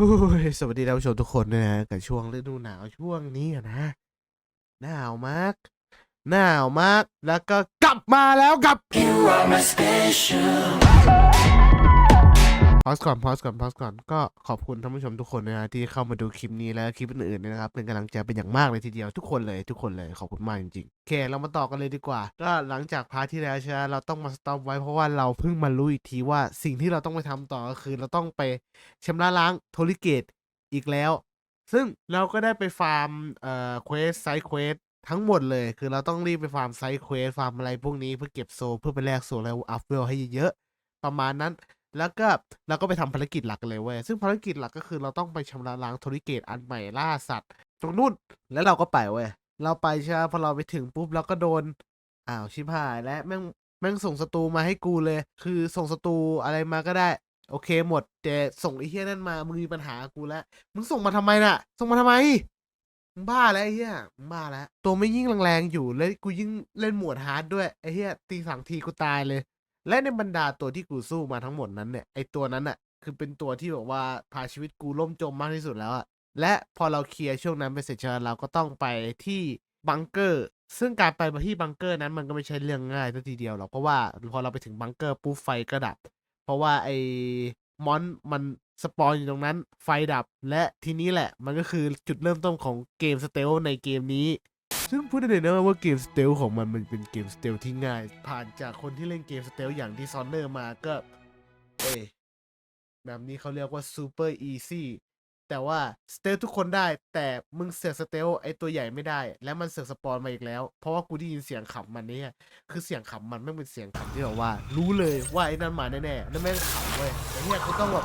สวัสดีท่านผู้ชมทุกคนด้วยนะกับช่วงฤดูหนาวช่วงนี้นะ หนาวมาก หนาวมาก แล้วก็กลับมาแล้วกับ You are my special. พอสก่อนพอสก่อนพอสก่อนก็ขอบคุณท่านผู้ชมทุกคนนะฮะที่เข้ามาดูคลิปนี้และคลิปอื่นๆนะครับเป็นกำลังใจเป็นอย่างมากเลยทีเดียวทุกคนเลยทุกคนเลยขอบคุณมากจริงๆโอเคเรามาต่อกันเลยดีกว่า ก็หลังจากพาร์ทที่แล้วใช่ไหมเราต้องมาสต็อปไว้เพราะว่าเราเพิ่งมารู้อีกทีว่าสิ่งที่เราต้องไปทำต่อก็คือ เราต้องไปชำระล้างโทลิเกตอีกแล้ว ซึ่งเราก็ได้ไปฟาร์มเอ่อเควสไซเควสทั้งหมดเลยคือเราต้องรีบไปฟาร์มไซเควสฟาร์มอะไรพวกนี้เพื่อเก็บโซเพื่อไปแลกโซแล้วอัพเวลให้เยอะๆประมาณนั้น แล้วก็เราก็ไปทำภารกิจหลักกันเลยเว้ยซึ่งภารกิจหลักก็คือเราต้องไปชำระล้างโทริเกตอันใหม่ล่าสัตว์ ตรงนู้นแล้วเราก็ไปเว้ยเราไปใช่ไหมพอเราไปถึงปุ๊บเราก็โดนอ้าวชิบหายแล้วแม่งแม่งส่งศัตรูมาให้กูเลย คือส่งศัตรูอะไรมาก็ได้ โอเคหมด แต่ส่งไอ้เหี้ยนั่นมามึงมีปัญหากูแล้วมึงส่งมาทำไมน่ะ ส่งมาทำไมมึงบ้าแล้วไอ้เหี้ยมึงบ้าแล้วตัวไม่ยิ่งแรงๆอยู่แล้วกูยิ่งเล่นหมวดฮาร์ดด้วยไอ้เหี้ยตีสองทีกูตายเลย และในบรรดาตัวที่กูสู้มาทั้งหมดนั้นเนี่ยไอตัวนั้นอะคือเป็นตัวที่แบบว่าพาชีวิตกูล่มจมมากที่สุดแล้วอะและพอเราเคลียร์ช่วงนั้นไปเสร็จใช่ไหมเราก็ต้องไปที่บังเกอร์ ซึ่งการไปที่บังเกอร์นั้นมันก็ไม่ใช่เรื่องง่ายสักทีเดียวหรอกเพราะว่าพอเราไปถึงบังเกอร์ปุ๊บไฟก็ดับ เพราะว่าไอ้มอนมันสปอนอยู่ตรงนั้นไฟดับ และทีนี้แหละมันก็คือจุดเริ่มต้นของเกมสเตลในเกมนี้ ซึ่งพูดได้เลยนะว่าเกมสเตลของมันมันเป็นเกมสเตลที่ง่าย ผ่านจากคนที่เล่นเกมสเตลอย่างที่ซอนเนอร์มาก็ เอ้แบบนี้เขาเรียกว่าซูเปอร์อีซี่แต่ว่าสเตลทุกคนได้ แต่มึงเสือกสเตลไอตัวใหญ่ไม่ได้ และมันเสือกสปอนมาอีกแล้ว เพราะว่ากูได้ยินเสียงขำมันเนี่ยคือเสียงขำมันไม่เป็นเสียงขำที่แบบว่า รู้เลยว่าไอ้นั่นมาแน่ๆนั่นแม่งขำเว้ยไอ้เหี้ยกูต้องแบบ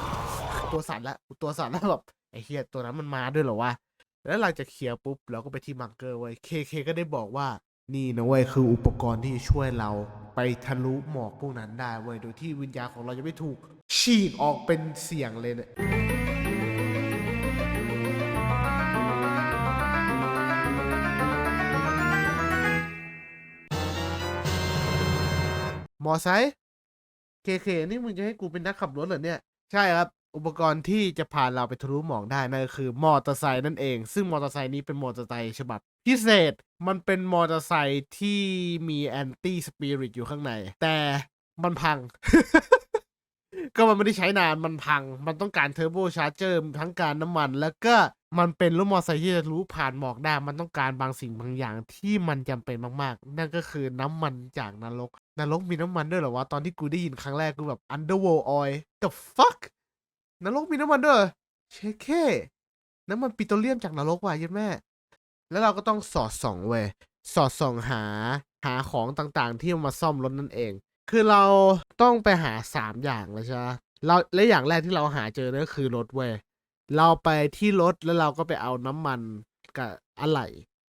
ตัวสั่นละกูตัวสั่นแล้วแบบไอ้เหี้ยตัวนั้นมันมาด้วยเหรอวะ แล้วหลังจากเคลียร์ปุ๊บเราก็ไปที่บังเกอร์ไว้ยเคเคก็ได้บอกว่านี่นะเว้ยคืออุปกรณ์ที่จะช่วยเราไปทะลุหมอกพวกนั้นได้เว้ยโดยที่วิญญาณของเราจะไม่ถูกฉีกออกเป็นเสียงเลยเนี่ยมอไซค์เคเคนี่มึงจะให้กูเป็นนักขับรถเหรอเนี่ย ใช่ครับ อุปกรณ์ที่จะพาเราไปทะลุหมอกได้นั่นก็คือมอเตอร์ไซค์นั่นเอง ซึ่งมอเตอร์ไซค์นี้เป็นมอเตอร์ไซค์ฉบับพิเศษ มันเป็นมอเตอร์ไซค์ที่มีแอนตี้สปิริตอยู่ข้างใน แต่มันพัง ก็มันไม่ได้ใช้นาน มันพัง มันต้องการเทอร์โบชาร์เจอร์ทั้งการน้ำมัน แล้วก็มันเป็นรถมอเตอร์ไซค์ที่จะทะลุผ่านหมอกได้ มันต้องการบางสิ่งบางอย่างที่มันจำเป็นมากๆ นั่นก็คือน้ำมันจากนรก นรกมีน้ำมันด้วยเหรอวะ ตอนที่กูได้ยินครั้งแรกกูแบบ underworld oil the fuck นรกมีน้ำมันด้วยเชคเคน้ำมันปิโตรเลียมจากนรกว่ะยันแม่ แล้วเราก็ต้องสอดส่องเว้ยสอดส่องหาหาของต่างๆ ที่เอามาซ่อมรถนั่นเอง คือเราต้องไปหาสามอย่างเลยใช่ไหมเราและอย่างแรกที่เราหาเจอนั่นก็คือรถเว้ยเราไปที่รถแล้วเราก็ไปเอาน้ำมันกับอะไหล่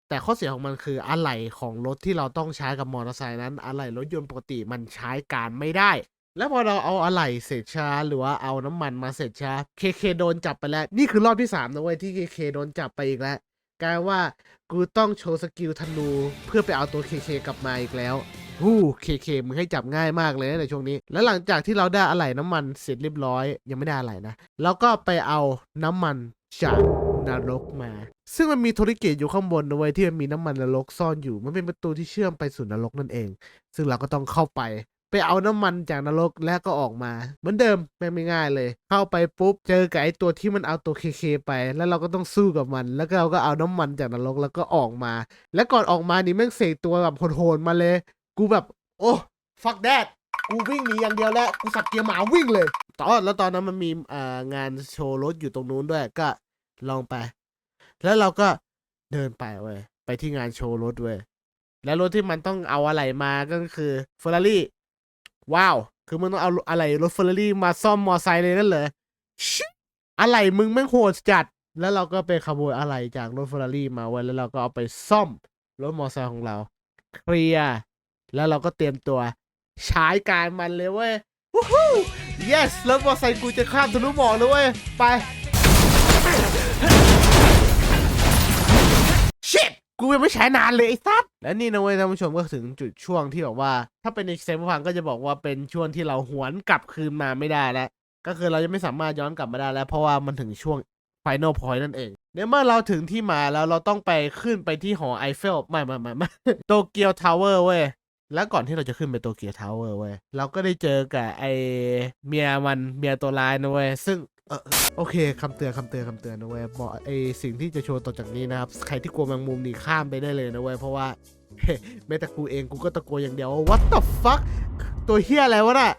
แต่ข้อเสียของมันคืออะไหล่ของรถที่เราต้องใช้กับมอเตอร์ไซค์นั้นอะไหล่รถยนต์ปกติมันใช้การไม่ได้ แล้วพอเราเอาอะไหล่เสร็จช้าหรือว่าเอาน้ำมันมาเสร็จช้าเคเคโดนจับไปแล้ว นี่คือรอบที่สามนะเว้ยที่เคเคโดนจับไปอีกแล้วกลายว่ากูต้องโชว์สกิลธนูเพื่อไปเอาตัวเคเคกลับมาอีกแล้วฮู้เคเคมึงให้จับง่ายมากเลยนะในช่วงนี้ แล้วหลังจากที่เราได้อะไหล่น้ำมันเสร็จเรียบร้อย ยังไม่ได้อะไหล่นะเราก็ไปเอาน้ำมันจากนรกมา ซึ่งมันมีโทริเกตอยู่ข้างบนนะเว้ยที่มันมีน้ำมันนรกซ่อนอยู่ มันเป็นประตูที่เชื่อมไปสู่นรกนั่นเอง ซึ่งเราก็ต้องเข้าไป ไปเอาน้ำมันจากนรกแล้วก็ออกมา เหมือนเดิมแม่งไม่ง่ายเลย เข้าไปปุ๊บเจอกับไอ้ตัวที่มันเอาตัวเคเคไป แล้วเราก็ต้องสู้กับมัน แล้วก็เราก็เอาน้ำมันจากนรกแล้วก็ออกมา แล้วก่อนออกมานี่แม่งเสกตัวแบบโหดๆมาเลย กูแบบ โอ้ fuck that กูวิ่งหนีอย่างเดียวแล้วกูสับเกียร์หมาวิ่งเลยตอนแล้วตอนนั้นมันมีอ่องานโชว์รถอยู่ตรงนู้นด้วยก็ลองไป แล้วเราก็เดินไปเว้ยไปที่งานโชว์รถเว้ยแล้วรถที่มันต้องเอาอะไรมาก็คือเฟอร์รารี่ ว้าว คือมึงต้องเอาอะไรรถเฟอร์รารี่มาซ่อมมอไซค์เลยนั่นเหรออะไรมึงแม่งโหดจัด แล้วเราก็ไปขโมยอะไรจากรถเฟอร์รารี่มาไว้แล้วเราก็เอาไปซ่อมรถมอไซค์ของเรา เคลียร์แล้วเราก็เตรียมตัวใช้การมันเลยเว้ยวู้ฮู้ yes รถมอไซค์กูจะข้ามทะลุหมอกเลยเว้ย ไป กูยังไม่ใช้นานเลยไอ้สัสและนี่นะเว้ยท่านผู้ชมก็ถึงจุดช่วงที่แบบว่า ถ้าเป็นในเซฟพังก็จะบอกว่าเป็นช่วงที่เราหวนกลับคืนมาไม่ได้แล้ว ก็คือเราจะไม่สามารถย้อนกลับมาได้แล้ว เพราะว่ามันถึงช่วงฟิแนลพอยต์นั่นเองเนี่ยเมื่อเราถึงที่มาแล้วเราต้องไปขึ้นไปที่หอไอเฟลไม่ไม่ไม่ไม่โตเกียวทาวเวอร์เว้ย แล้วก่อนที่เราจะขึ้นไปโตเกียวทาวเวอร์เว้ยเราก็ได้เจอกับไอเมียมันเมียตัวร้ายนะเว้ยซึ่งเออโอเคคำเตือนคำเตือนคำเตือนนะเว้ยบอกไอสิ่งที่จะโชว์ต่อจากนี้นะครับ ใครที่กลัวแมงมุมนี่ข้ามไปได้เลยนะเว้ยเพราะว่าแม้แต่กูเองกูก็ตะโกนอย่างเดียวว่า what the fuck ตัวเฮียอะไรวะน่ะ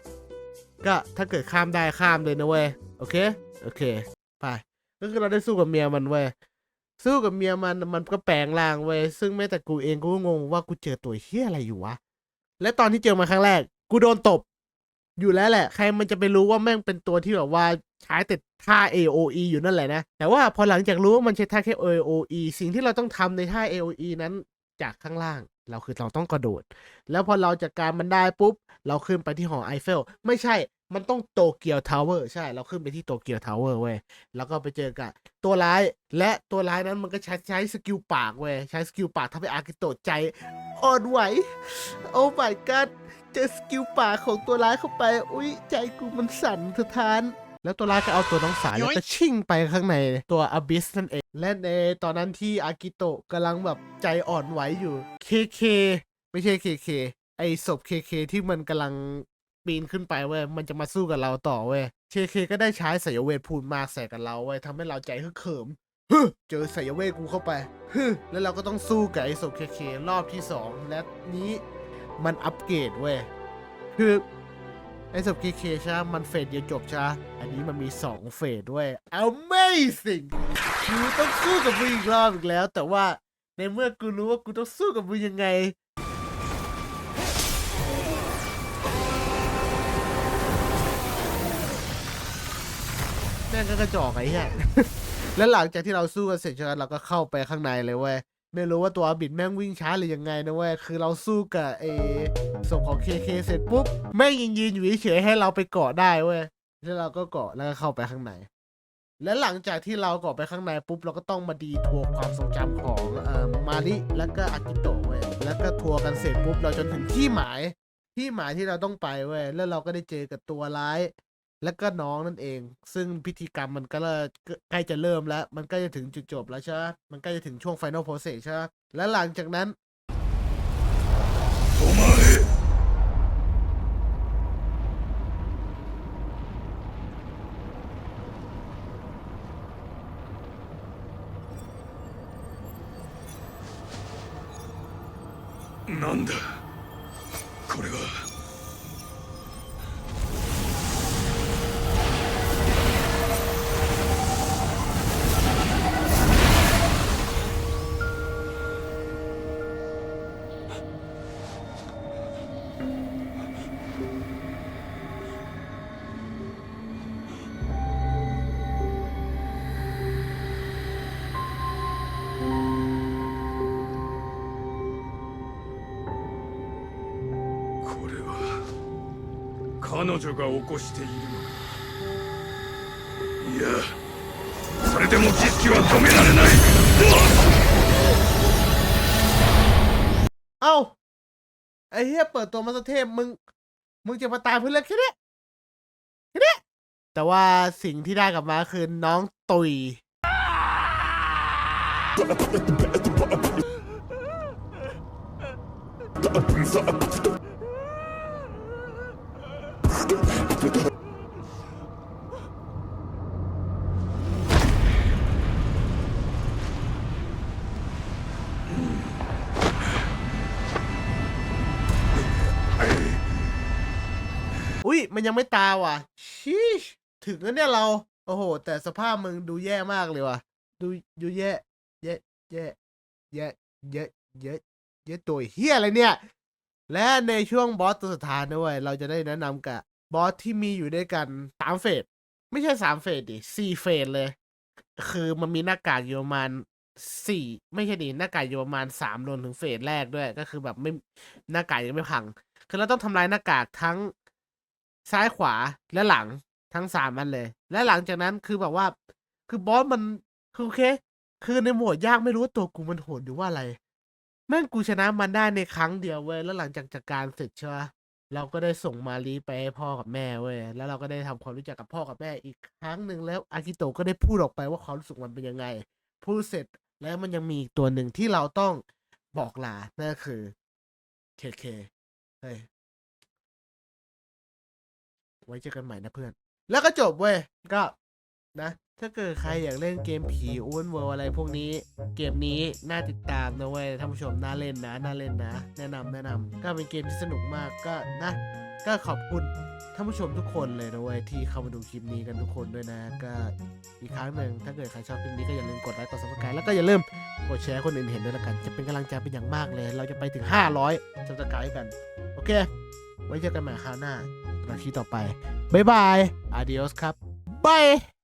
ก็ถ้าเกิดข้ามได้ข้ามเลยนะเว้ยโอเคโอเคไปก็คือเราได้สู้กับเมียมันเว้ยสู้กับเมียมันมันก็แปลงร่างเว้ยซึ่งแม้แต่กูเองกูก็งงว่ากูเจอตัวเฮียอะไรอยู่วะ และตอนที่เจอมาครั้งแรก กูโดนตบ อยู่แล้วแหละ ใครมันจะไปรู้ว่าแม่งเป็นตัวที่แบบว่าใช้แต่ท่า AOE อยู่นั่นแหละนะ แต่ว่าพอหลังจากรู้ว่ามันใช้ท่าแค่ AOE สิ่งที่เราต้องทำในท่า AOE นั้นจากข้างล่าง เราคือเราต้องกระโดด แล้วพอเราจัดการมันได้ปุ๊บ เราขึ้นไปที่หอไอเฟล ไม่ใช่ มันต้องโตเกียวทาวเวอร์ใช่ เราขึ้นไปที่โตเกียวทาวเวอร์เว้ย แล้วก็ไปเจอกับตัวร้าย และตัวร้ายนั้นมันก็ใช้ใช้สกิลปากเว้ย ใช้สกิลปากทำให้อากิโตะใจอ่อนไหว โอ้ my god เจอสกิลปากของตัวร้ายเข้าไป อุ้ยใจกูมันสั่นสะท้าน แล้วตัวร้ายก็เอาตัวน้องสายแล้วก็ชิ่งไปข้างในตัวอ b บิสนั่นเอง และในตอนนั้นที่อากิโตะกำลังแบบใจอ่อนไหวอยู่ เคเคไม่ใช่เคเคไอศพเคเคที่มันกำลัง ปีนขึ้นไปเว้ยมันจะมาสู้กับเราต่อเว้ยเคเคก็ได้ใช้สายเวทพูนมาใส่กับเราเว้ยทำให้เราใจฮึกเขิมฮึเจอสายเวทกูเข้าไปฮึแล้วเราก็ต้องสู้กับไอศพเคเครอบที่สองและนี้มันอัปเกรดเว้ยคือไอ้ศพเคเคใช่มันเฟสเดียวจบใช่อันนี้มันมีสองเฟสด้วย Amazing กูต้องสู้กับมึงอีกรอบอีกแล้ว แต่ว่าในเมื่อกูรู้ว่ากูต้องสู้กับมึงยังไง ม่งก็กระจอกไอ้เหี้ย แล้วหลังจากที่เราสู้กันเสร็จใช่ไหมเราก็เข้าไปข้างในเลยเว้ย ไม่รู้ว่าตัวอาบิดแม่งวิ่งช้าหรือยังไงนะเว้ย คือเราสู้กับเอศพของเคเคเสร็จปุ๊บ แม่งยิงยืนอยู่เฉยๆให้เราไปเกาะได้เว้ย แล้วเราก็เกาะแล้วก็เข้าไปข้างใน และหลังจากที่เราเกาะไปข้างในปุ๊บเราก็ต้องมาดีทัวร์ความทรงจำของเอ่อมาริแล้วก็อากิโตะเว้ย แล้วก็ทัวร์กันเสร็จปุ๊บเราจนถึงที่หมาย ที่หมายที่เราต้องไปเว้ย แล้วเราก็ได้เจอกับตัวร้าย แล้วก็น้องนั่นเอง ซึ่งพิธีกรรมมันก็เริ่มใกล้จะเริ่มแล้ว มันใกล้จะถึงจุดจบแล้วใช่ไหมมันใกล้จะถึงช่วง Final Process ใช่ไหมและหลังจากนั้น なんだ 彼女が起こしているのかいやそれでも儀式は止められない เอ้า ไอ้เหี้ยเปิดตัวมาสเทพมึง มึงจะมาตายเพื่อเรื่องแค่เนี้ยแค่เนี้ยแต่ว่าสิ่งที่ได้กลับมาคือน้องตุย ยมันยังไม่ตาว่ะชีชถึงแล้วเนี่ยเรา โอ้โห แต่สภาพมึงดูแย่มากเลยว่ะ ดูดูแย่แย่แย่แย่แย่แย่แย่ตัวเฮียอะไรเนี่ย และในช่วงบอสตัวสุดท้ายนะเว้ยเราจะได้แนะนำกับบอสที่มีอยู่ด้วยกันสามเฟสไม่ใช่สามเฟสดิสี่เฟสเลย คือมันมีหน้ากากอยู่ประมาณสี่ไม่ใช่ดิหน้ากากอยู่ประมาณสามรวมถึงเฟสแรกด้วย ก็คือแบบไม่หน้ากากยังไม่พัง คือเราต้องทำลายหน้ากากทั้ง ซ้ายขวาและหลังทั้งสามอันเลย และหลังจากนั้นคือแบบว่า คือบอสมันคือโอเค คือในโหมดยากไม่รู้ว่าตัวกูมันโหดหรือว่าอะไรแม่งกูชนะมันได้ในครั้งเดียวเว้ยแล้วหลังจากจัดการเสร็จใช่ปะเราก็ได้ส่งมาลีไปให้พ่อกับแม่เว้ยแล้วเราก็ได้ทำความรู้จักกับพ่อกับแม่อีกครั้งหนึ่งแล้วอากิโตะก็ได้พูดออกไปว่าความรู้สึกมันเป็นยังไงพูดเสร็จแล้วมันยังมีอีกตัวหนึ่งที่เราต้องบอกลานั่นก็คือเคเคเฮ้ย ไว้เจอกันใหม่นะเพื่อน แล้วก็จบเว้ย ก็นะ ถ้าเกิดใครอยากเล่นเกมผีอ้วนเวอร์อะไรพวกนี้ เกมนี้น่าติดตามนะเว้ยท่านผู้ชมน่าเล่นนะ น่าเล่นนะ แนะนำแนะนำก็เป็นเกมที่สนุกมากก็นะ ก็ขอบคุณท่านผู้ชมทุกคนเลยนะเว้ยที่เข้ามาดูคลิปนี้กันทุกคนด้วยนะ ก็อีกครั้งหนึ่งถ้าเกิดใครชอบคลิปนี้ก็อย่าลืมกดไลค์กดซับสไครต์แล้วก็อย่าลืมกดแชร์คนอื่นเห็นด้วยละกัน จะเป็นกำลังใจเป็นอย่างมากเลย เราจะไปถึง 500ซับสไครต์กัน โอเค ไว้เจอกันใหม่คราวหน้า นาทีต่อไป บ๊ายบายอาดิโอสครับบาย